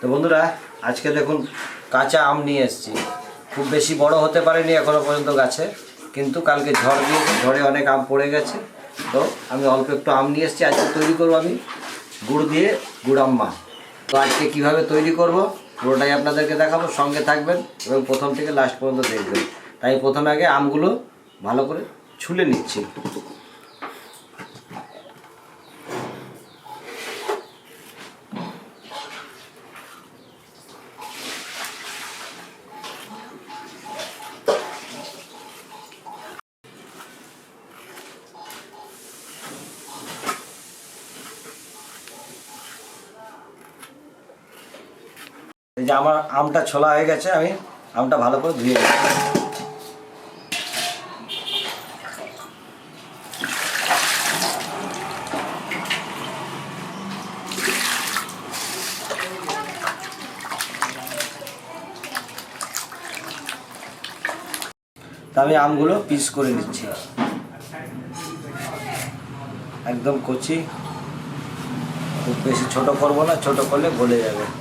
তো বন্ধুরা, আজকে দেখুন কাঁচা আম নিয়ে এসেছি। খুব বেশি বড় হতে পারেনি এখনও পর্যন্ত গাছে, কিন্তু কালকে ঝড় দিয়েছে ঝড়ে অনেক আম পড়ে গেছে। তো আমি অল্প একটু আম নিয়ে এসেছি, আজকে তৈরি করব আমি গুড় দিয়ে গুড় আম্মা তো আজকে কীভাবে তৈরি করব, পুরোটাই আপনাদেরকে দেখাবো, সঙ্গে থাকবেন এবং প্রথম থেকে লাস্ট পর্যন্ত দেখবেন। তাই প্রথমে আগে আমগুলো ভালো করে ছুলে নিচ্ছি। যে আমার আমটা ছোলা হয়ে গেছে, আমি আমটা ভালো করে ধুয়ে তা আমি আমগুলো পিস করে নিচ্ছি। একদম কচি। খুব বেশি ছোট করব না, ছোট করলে গলে যাবে।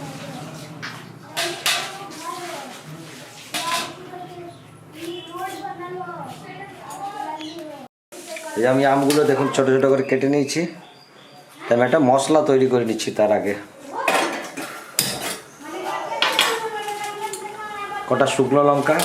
এই আমি আমগুলো দেখুন, ছোট ছোট করে কেটে নিয়েছি। আমি একটা মশলা তৈরি করে নিচ্ছি তার আগে। কটা শুকনো লঙ্কা।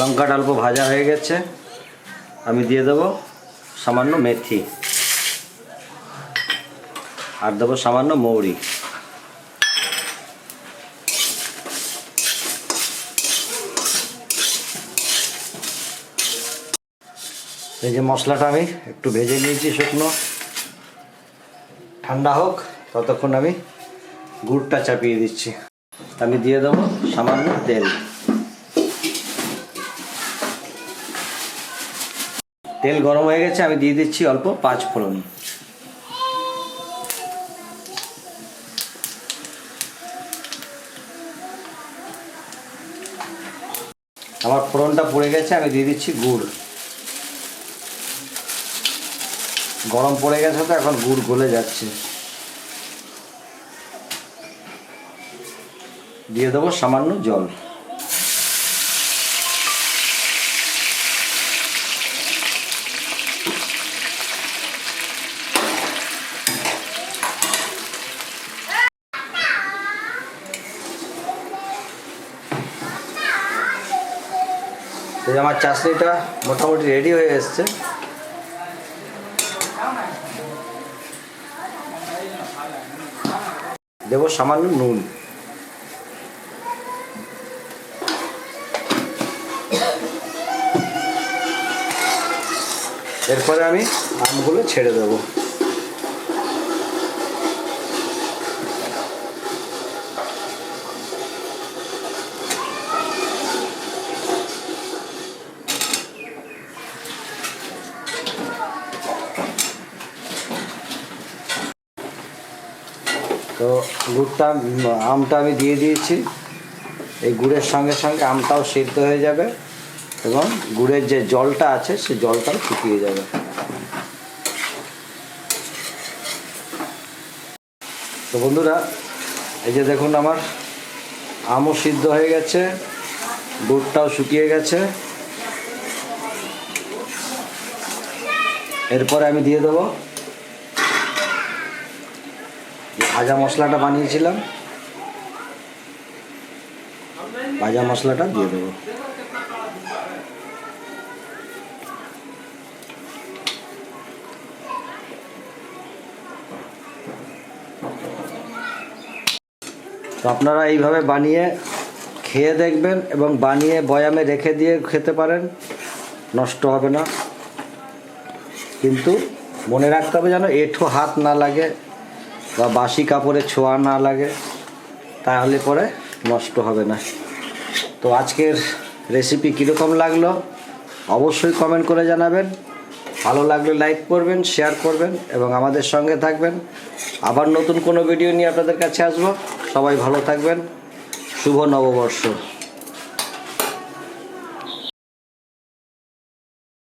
লঙ্কাটা অল্প ভাজা হয়ে গেছে। আমি দিয়ে দেবো সামান্য মেথি। আর দেবো সামান্য মৌরি। এই যে মশলাটা আমি একটু ভেজে নিয়েছি শুকনো। ঠান্ডা হোক, ততক্ষণ আমি গুড়টা চাপিয়ে দিচ্ছি। আমি দিয়ে দেবো সামান্য তেল। তেল গরম হয়ে গেছে, আমি দিয়ে দিচ্ছি অল্প পাঁচ ফোড়ন। আমার ফোড়নটা পড়ে গেছে, আমি দিয়ে দিচ্ছি গুড়। গরম পড়ে গেছে তো এখন গুড় গলে যাচ্ছে। দিয়ে দেবো সামান্য জল। আমার চাটনিটা মোটামুটি রেডি হয়ে এসছে। দেবো সামান্য নুন। এরপরে আমি আমগুলো ছেড়ে দেবো। তো গুড়টা, আমটা আমি দিয়ে দিয়েছি। এই গুড়ের সঙ্গে সঙ্গে আমটাও সিদ্ধ হয়ে যাবে এবং গুড়ের যে জলটা আছে, সে জলটাও শুকিয়ে যাবে। তো বন্ধুরা, এই যে দেখুন আমার আমও সিদ্ধ হয়ে গেছে, গুড়টাও শুকিয়ে গেছে। এরপরে আমি দিয়ে দেবো যে ভাজা মশলাটা বানিয়েছিলাম। ভাজা মশলাটা দিয়ে দেবো। তো আপনারা এইভাবে বানিয়ে খেয়ে দেখবেন এবং বানিয়ে বয়ামে রেখে দিয়ে খেতে পারেন। নষ্ট হবে না। কিন্তু মনে রাখতে হবে যেন এঁঠো হাত না লাগে। বা বাসি কাপড়ে ছোঁয়া না লাগে, তাহলে পরে নষ্ট হবে না। তো আজকের রেসিপি কীরকম লাগল, অবশ্যই কমেন্ট করে জানাবেন। ভালো লাগলে লাইক করবেন শেয়ার করবেন এবং আমাদের সঙ্গে থাকবেন। আবার নতুন কোনো ভিডিও নিয়ে আপনাদের কাছে আসব। সবাই ভালো থাকবেন। শুভ নববর্ষ।